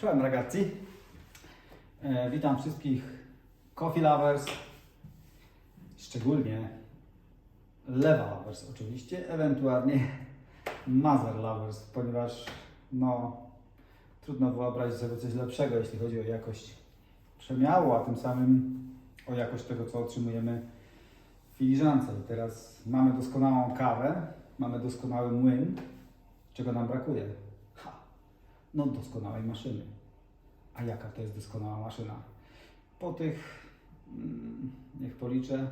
Czołem ragazzi. E, witam wszystkich coffee lovers, szczególnie lewa lovers oczywiście, ewentualnie mother lovers, ponieważ no trudno wyobrazić sobie coś lepszego, jeśli chodzi o jakość przemiału, a tym samym o jakość tego, co otrzymujemy w filiżance. I teraz mamy doskonałą kawę, mamy doskonały młyn. Czego nam brakuje? No doskonałej maszyny. A jaka to jest doskonała maszyna? Po tych, mm, niech policzę,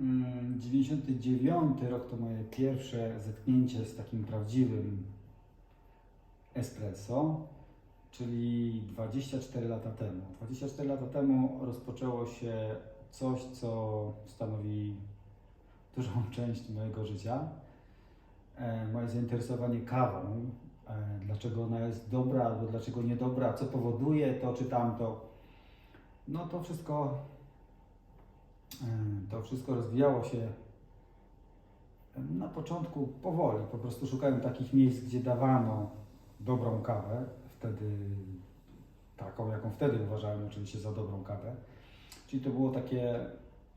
mm, 99 rok to moje pierwsze zetknięcie z takim prawdziwym espresso, czyli 24 lata temu. 24 lata temu rozpoczęło się coś, co stanowi dużą część mojego życia. E, moje zainteresowanie kawą, dlaczego ona jest dobra albo dlaczego niedobra, co powoduje to czy tamto. No to wszystko, e, to wszystko rozwijało się e, na początku powoli. Po prostu szukałem takich miejsc, gdzie dawano dobrą kawę, wtedy taką, jaką wtedy uważałem oczywiście za dobrą kawę. Czyli to było takie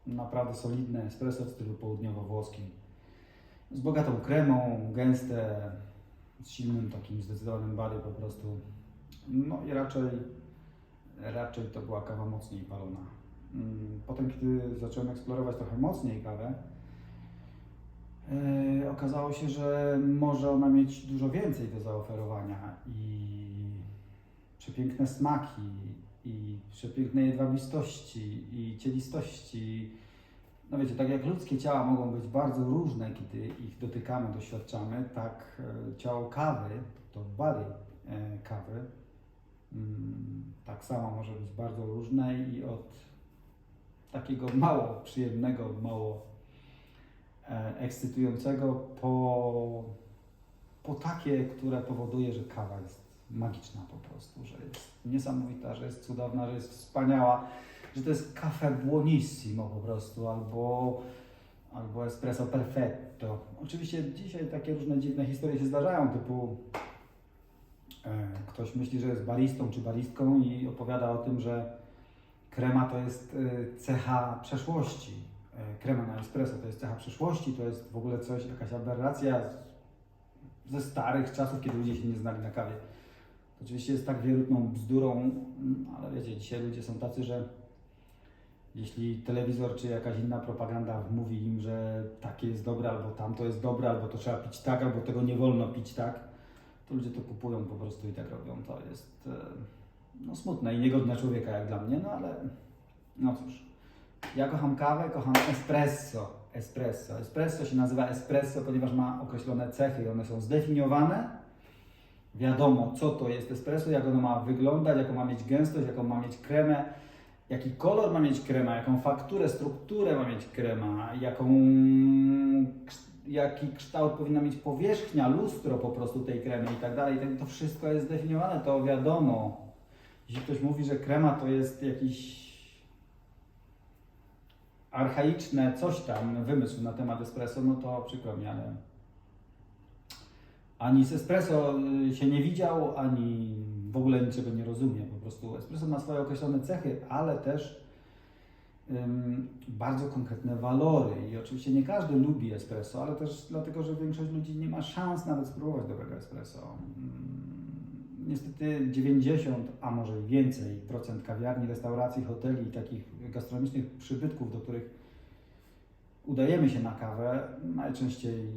naprawdę solidne espresso w stylu południowo-włoskim z bogatą kremą, gęste, z silnym takim zdecydowanym bary po prostu. No i raczej, raczej to była kawa mocniej palona. Mm, Potem, kiedy zacząłem eksplorować trochę mocniej kawę, e, okazało się, że może ona mieć dużo więcej do zaoferowania i przepiękne smaki, i przepiękne jedwabistości, i cielistości, no wiecie, tak jak ludzkie ciała mogą być bardzo różne, kiedy ich dotykamy, doświadczamy, tak e, ciało kawy, to body e, kawy, mm, tak samo może być bardzo różne i od takiego mało przyjemnego, mało e, ekscytującego po, po takie, które powoduje, że kawa jest magiczna po prostu, że jest niesamowita, że jest cudowna, że jest wspaniała że to jest cafe buonissimo po prostu, albo, albo espresso perfetto. Oczywiście dzisiaj takie różne dziwne historie się zdarzają, typu e, ktoś myśli, że jest baristą czy baristką i opowiada o tym, że krema to jest e, cecha przeszłości. E, krema na espresso to jest cecha przeszłości, to jest w ogóle coś, jakaś aberracja z, ze starych czasów, kiedy ludzie się nie znali na kawie. Oczywiście jest tak wierutną bzdurą, ale wiecie, dzisiaj ludzie są tacy, że jeśli telewizor czy jakaś inna propaganda mówi im, że takie jest dobre, albo tamto jest dobre, albo to trzeba pić tak, albo tego nie wolno pić tak, to ludzie to kupują po prostu i tak robią. To jest e, no, smutne i niegodne człowieka jak dla mnie, no ale no cóż. Ja kocham kawę, kocham espresso. Espresso. Espresso się nazywa espresso, ponieważ ma określone cechy i one są zdefiniowane. Wiadomo, co to jest espresso, jak ono ma wyglądać, jaką ma mieć gęstość, jaką ma mieć kremę, jaki kolor ma mieć krema, jaką fakturę, strukturę ma mieć krema, jaką, jaki kształt powinna mieć powierzchnia, lustro po prostu tej kremy i tak dalej. To wszystko jest zdefiniowane, to wiadomo. Jeśli ktoś mówi, że krema to jest jakiś archaiczne coś tam, wymysł na temat espresso, no to przykro mi, ale ani z espresso y, się nie widział, ani w ogóle niczego nie rozumie. Po prostu espresso ma swoje określone cechy, ale też ym, bardzo konkretne walory. I oczywiście nie każdy lubi espresso, ale też dlatego, że większość ludzi nie ma szans nawet spróbować dobrego espresso. Ym, Niestety 90, a może i więcej procent kawiarni, restauracji, hoteli i takich gastronomicznych przybytków, do których udajemy się na kawę, najczęściej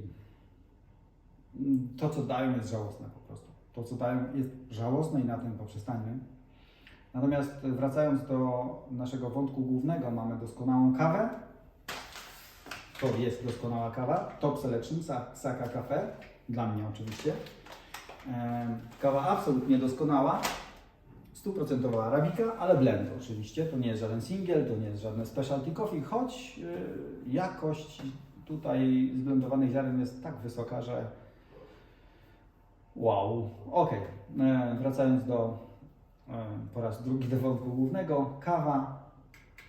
to, co dają, jest żałosne po prostu. To, co dają, jest żałosne i na tym poprzestańmy. Natomiast wracając do naszego wątku głównego, mamy doskonałą kawę. To jest doskonała kawa. Top Selection, Sa- Saka Cafe. Dla mnie oczywiście. Kawa absolutnie doskonała. Stuprocentowa arabika, ale blend oczywiście. To nie jest żaden single, to nie jest żadne specialty coffee, choć y, jakość tutaj zblendowanych ziaren jest tak wysoka, że Wow, okej. E, Wracając do e, po raz drugi do wątku głównego. Kawa,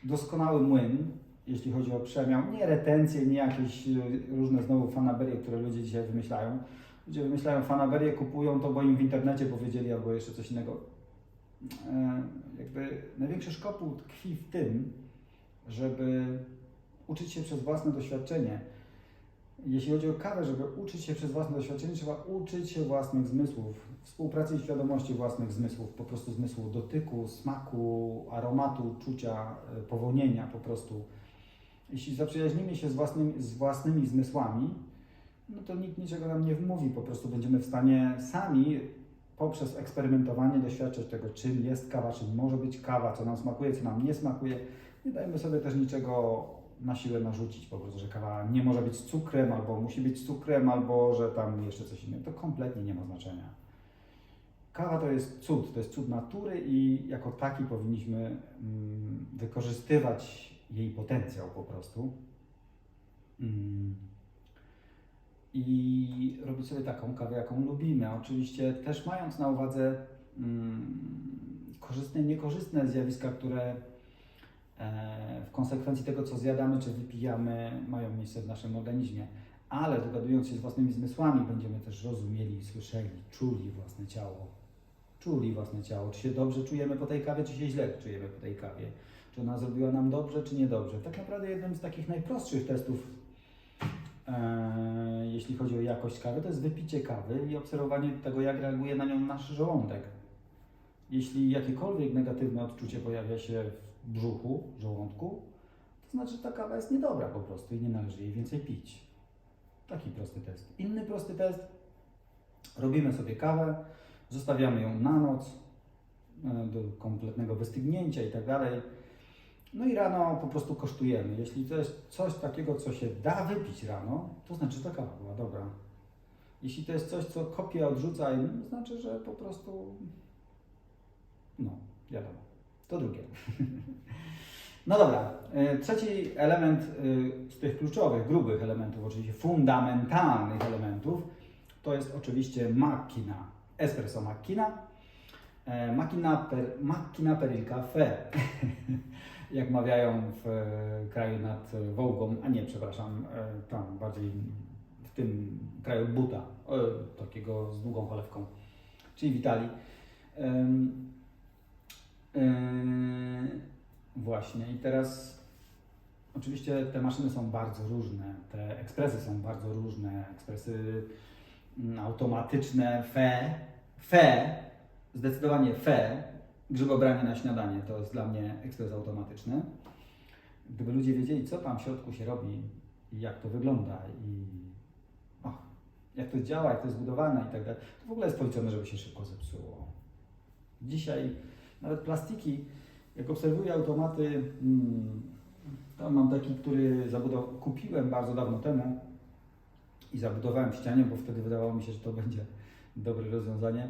doskonały młyn. jeśli chodzi o przemiał. Nie retencje, nie jakieś y, różne znowu fanaberie, które ludzie dzisiaj wymyślają. Ludzie wymyślają fanaberie, kupują to, bo im w internecie powiedzieli albo jeszcze coś innego. E, jakby największy szkopuł tkwi w tym, żeby uczyć się przez własne doświadczenie. Jeśli chodzi o kawę, żeby uczyć się przez własne doświadczenie, trzeba uczyć się własnych zmysłów, współpracy i świadomości własnych zmysłów, po prostu zmysłu dotyku, smaku, aromatu, czucia, e, powonienia po prostu. Jeśli zaprzyjaźnimy się z z własnymi zmysłami, no to nikt niczego nam nie wmówi, po prostu będziemy w stanie sami poprzez eksperymentowanie doświadczać tego, czym jest kawa, czym może być kawa, co nam smakuje, co nam nie smakuje. Nie dajmy sobie też niczego na siłę narzucić, po prostu, że kawa nie może być cukrem, albo musi być cukrem, albo że tam jeszcze coś innego. To kompletnie nie ma znaczenia. Kawa to jest cud, to jest cud natury i jako taki powinniśmy mm, wykorzystywać jej potencjał po prostu. Mm. I robić sobie taką kawę, jaką lubimy. Oczywiście też mając na uwadze mm, korzystne i niekorzystne zjawiska, które w konsekwencji tego, co zjadamy czy wypijamy, mają miejsce w naszym organizmie. Ale dogadując się z własnymi zmysłami, będziemy też rozumieli, słyszeli, czuli własne ciało. Czuli własne ciało. Czy się dobrze czujemy po tej kawie, czy się źle czujemy po tej kawie. Czy ona zrobiła nam dobrze, czy niedobrze. Tak naprawdę jednym z takich najprostszych testów, e, jeśli chodzi o jakość kawy, to jest wypicie kawy i obserwowanie tego, jak reaguje na nią nasz żołądek. Jeśli jakiekolwiek negatywne odczucie pojawia się w brzuchu, żołądku, to znaczy, że ta kawa jest niedobra po prostu i nie należy jej więcej pić. Taki prosty test. Inny prosty test. Robimy sobie kawę, zostawiamy ją na noc e, do kompletnego wystygnięcia i tak dalej. No i rano po prostu kosztujemy. Jeśli to jest coś takiego, co się da wypić rano, to znaczy, że ta kawa była dobra. Jeśli to jest coś, co kopie odrzuca, to znaczy, że po prostu no, wiadomo. To drugie. No dobra, y, trzeci element y, z tych kluczowych, grubych elementów, oczywiście fundamentalnych elementów, to jest oczywiście macchina, espresso macchina, e, macchina per, macchina per il caffè, jak mawiają w e, kraju nad Wołgą, a nie, przepraszam, e, tam bardziej w tym kraju buta, takiego z długą cholewką, czyli w Italii. Yy, właśnie, i teraz oczywiście te maszyny są bardzo różne, te ekspresy są bardzo różne, ekspresy mm, automatyczne, fe, fe, zdecydowanie fe, grzybobranie na śniadanie to jest dla mnie ekspres automatyczny. Gdyby ludzie wiedzieli, co tam w środku się robi i jak to wygląda i jak to działa, jak to jest zbudowane i tak dalej, to w ogóle jest policzone, żeby się szybko zepsuło. Dzisiaj nawet plastiki, jak obserwuję automaty, mm, tam mam taki, który kupiłem bardzo dawno temu i zabudowałem w ścianie, bo wtedy wydawało mi się, że to będzie dobre rozwiązanie.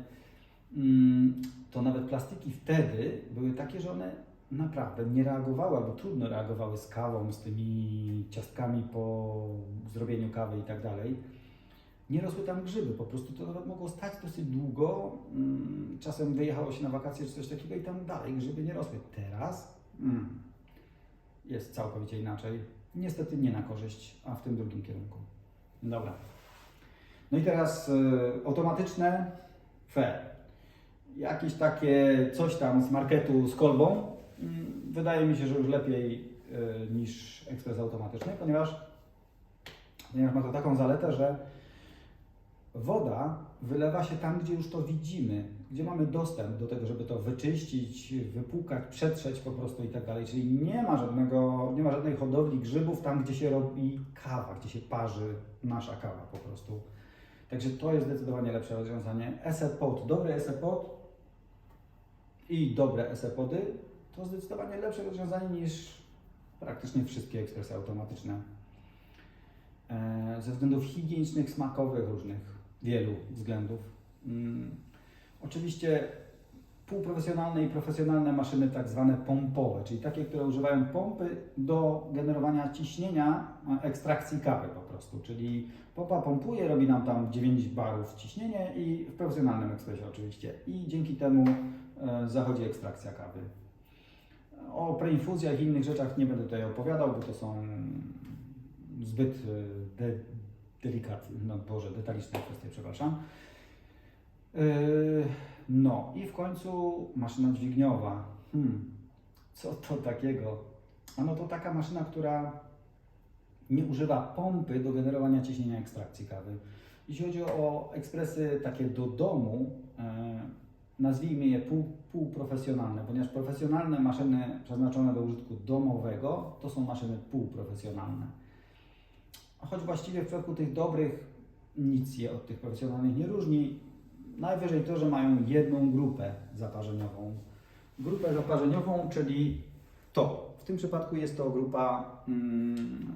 Mm, To nawet plastiki wtedy były takie, że one naprawdę nie reagowały, albo trudno reagowały z kawą, z tymi ciastkami po zrobieniu kawy i tak dalej nie rosły tam grzyby, po prostu to nawet mogło stać dosyć długo. Mm, Czasem wyjechało się na wakacje czy coś takiego i tam dalej grzyby nie rosły. Teraz mm, jest całkowicie inaczej. Niestety nie na korzyść, a w tym drugim kierunku. Dobra. No i teraz y, automatyczne fe. Jakieś takie coś tam z marketu z kolbą. Mm, Wydaje mi się, że już lepiej y, niż ekspres automatyczny, ponieważ, ponieważ ma to taką zaletę, że Woda wylewa się tam, gdzie już to widzimy, gdzie mamy dostęp do tego, żeby to wyczyścić, wypłukać, przetrzeć po prostu i tak dalej. Czyli nie ma, żadnego, nie ma żadnej hodowli grzybów tam, gdzie się robi kawa, gdzie się parzy nasza kawa po prostu. Także to jest zdecydowanie lepsze rozwiązanie. Esepod, dobry Esepod i dobre Esepody to zdecydowanie lepsze rozwiązanie niż praktycznie wszystkie ekspresy automatyczne. E, Ze względów higienicznych, smakowych, różnych, wielu względów. Mm, Oczywiście półprofesjonalne i profesjonalne maszyny tak zwane pompowe, czyli takie, które używają pompy do generowania ciśnienia ekstrakcji kawy po prostu, czyli pompa pompuje, robi nam tam 9 barów ciśnienie i w profesjonalnym ekspresie oczywiście i dzięki temu e, zachodzi ekstrakcja kawy. O preinfuzjach i innych rzeczach nie będę tutaj opowiadał, bo to są zbyt e, delikatne, no Boże, detaliczne kwestie, przepraszam. E, No i w końcu maszyna dźwigniowa. Hmm, co to takiego? A no to taka maszyna, która nie używa pompy do generowania ciśnienia ekstrakcji kawy. Jeśli chodzi o ekspresy takie do domu, e, nazwijmy je pół, półprofesjonalne, ponieważ profesjonalne maszyny przeznaczone do użytku domowego to są maszyny półprofesjonalne. Choć właściwie w przypadku tych dobrych nic je od tych profesjonalnych nie różni. Najwyżej to, że mają jedną grupę zaparzeniową. Grupę zaparzeniową, czyli to. W tym przypadku jest to grupa mm,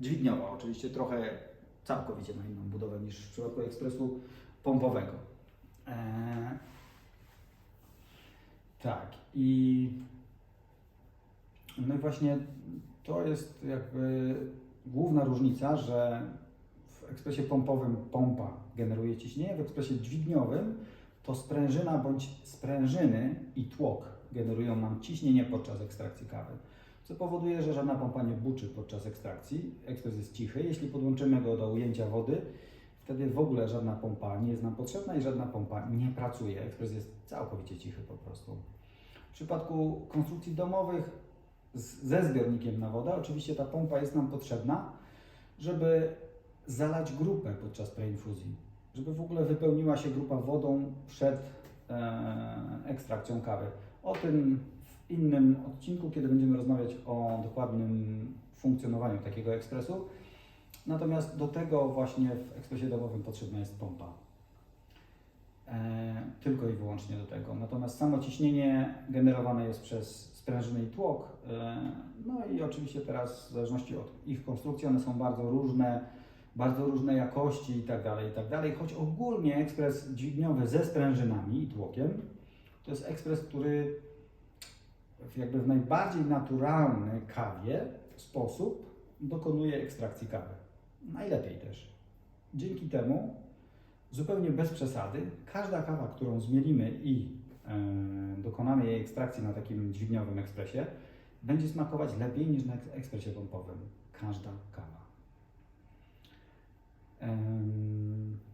dźwigniowa, oczywiście trochę całkowicie na inną budowę niż w przypadku ekspresu pompowego. Eee, tak, i no i właśnie to jest jakby główna różnica, że w ekspresie pompowym pompa generuje ciśnienie, w ekspresie dźwigniowym to sprężyna bądź sprężyny i tłok generują nam ciśnienie podczas ekstrakcji kawy, co powoduje, że żadna pompa nie buczy podczas ekstrakcji. Ekspres jest cichy. Jeśli podłączymy go do ujęcia wody, wtedy w ogóle żadna pompa nie jest nam potrzebna i żadna pompa nie pracuje. Ekspres jest całkowicie cichy po prostu. W przypadku konstrukcji domowych ze zbiornikiem na wodę, oczywiście ta pompa jest nam potrzebna, żeby zalać grupę podczas preinfuzji, żeby w ogóle wypełniła się grupa wodą przed e, ekstrakcją kawy. O tym w innym odcinku, kiedy będziemy rozmawiać o dokładnym funkcjonowaniu takiego ekspresu. Natomiast do tego właśnie w ekspresie domowym potrzebna jest pompa. E, tylko i wyłącznie do tego. Natomiast samo ciśnienie generowane jest przez sprężyny i tłok. E, no i oczywiście teraz w zależności od ich konstrukcji one są bardzo różne, bardzo różne jakości i tak dalej, i tak dalej. Choć ogólnie ekspres dźwigniowy ze sprężynami i tłokiem to jest ekspres, który jakby w najbardziej naturalny kawie sposób dokonuje ekstrakcji kawy. Najlepiej też. Dzięki temu zupełnie bez przesady, każda kawa, którą zmielimy i dokonamy jej ekstrakcji na takim dźwigniowym ekspresie, będzie smakować lepiej niż na eks- ekspresie pompowym. Każda kawa.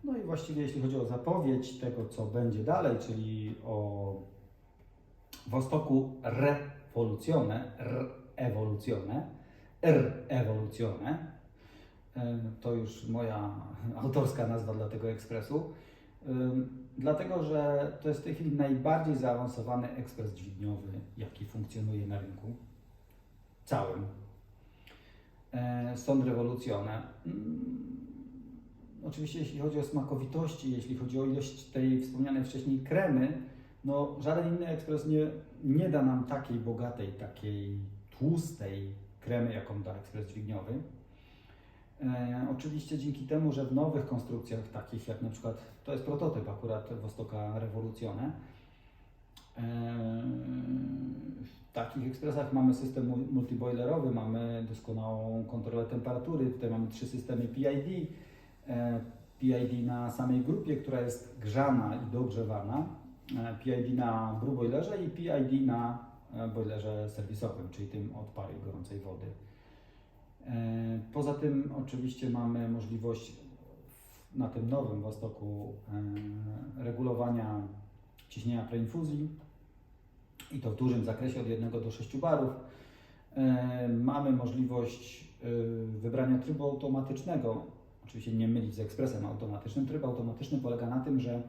No i właściwie jeśli chodzi o zapowiedź tego, co będzie dalej, czyli o Wostoku R-Evoluzione, R-Evoluzione, Em, to już moja autorska nazwa dla tego ekspresu. Dlatego, że to jest w tej chwili najbardziej zaawansowany ekspres dźwigniowy, jaki funkcjonuje na rynku całym. E, Stąd rewolucjone. Mm, Oczywiście, jeśli chodzi o smakowitości, jeśli chodzi o ilość tej wspomnianej wcześniej kremy, no żaden inny ekspres nie, nie da nam takiej bogatej, takiej tłustej kremy, jaką da ekspres dźwigniowy. E, oczywiście dzięki temu, że w nowych konstrukcjach, takich jak na przykład, to jest prototyp akurat Wostoka Revoluzione, e, w takich ekspresach mamy system mu- multiboilerowy, mamy doskonałą kontrolę temperatury, tutaj mamy trzy systemy PID, e, PID na samej grupie, która jest grzana i dogrzewana, PID na brewboilerze i PID na boilerze serwisowym, czyli tym od pary gorącej wody. E, Poza tym oczywiście mamy możliwość na tym nowym Wostoku e, regulowania ciśnienia preinfuzji i to w dużym zakresie od 1 do 6 barów. E, Mamy możliwość wybrania trybu automatycznego, oczywiście nie mylić z ekspresem automatycznym. Tryb automatyczny polega na tym, że,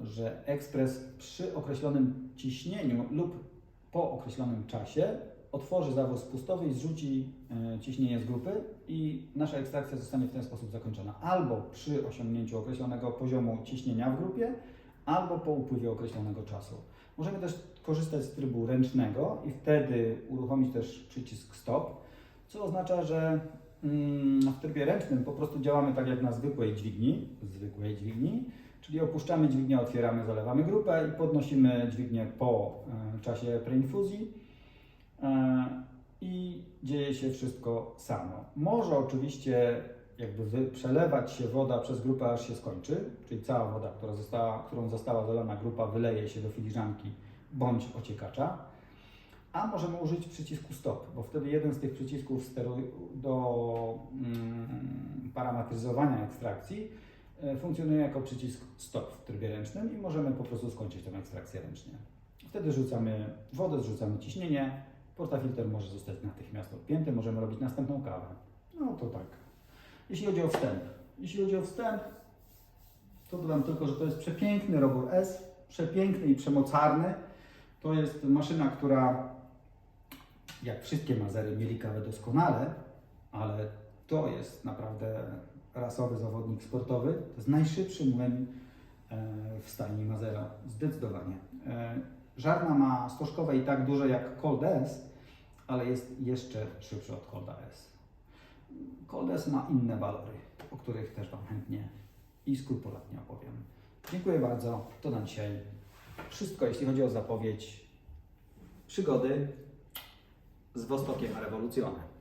że ekspres przy określonym ciśnieniu lub po określonym czasie otworzy zawór spustowy i zrzuci e, ciśnienie z grupy i nasza ekstrakcja zostanie w ten sposób zakończona. Albo przy osiągnięciu określonego poziomu ciśnienia w grupie, albo po upływie określonego czasu. Możemy też korzystać z trybu ręcznego i wtedy uruchomić też przycisk stop, co oznacza, że mm, w trybie ręcznym po prostu działamy tak jak na zwykłej dźwigni, zwykłej dźwigni, czyli opuszczamy dźwignię, otwieramy, zalewamy grupę i podnosimy dźwignię po e, czasie preinfuzji i dzieje się wszystko samo. Może oczywiście jakby przelewać się woda przez grupę aż się skończy, czyli cała woda, która została, którą została zalana grupa wyleje się do filiżanki bądź ociekacza. A możemy użyć przycisku stop, bo wtedy jeden z tych przycisków do mm, parametryzowania ekstrakcji e, funkcjonuje jako przycisk stop w trybie ręcznym i możemy po prostu skończyć tę ekstrakcję ręcznie. Wtedy rzucamy wodę, zrzucamy ciśnienie, portafilter może zostać natychmiast odpięty, możemy robić następną kawę. No to tak. Jeśli chodzi o wstęp, jeśli chodzi o wstęp, to dodam tylko, że to jest przepiękny Robur S, przepiękny i przemocarny. To jest maszyna, która jak wszystkie Mazery mieli kawę doskonale, ale to jest naprawdę rasowy zawodnik sportowy. To jest najszybszy młyn e, w stajni Mazera, zdecydowanie. Żarna ma stożkowe i tak duże jak Cold S, ale jest jeszcze szybszy od Colda S. Cold S ma inne walory, o których też Wam chętnie i skrupulatnie opowiem. Dziękuję bardzo. To na dzisiaj wszystko, jeśli chodzi o zapowiedź przygody z Wostokiem Rewolucjonem.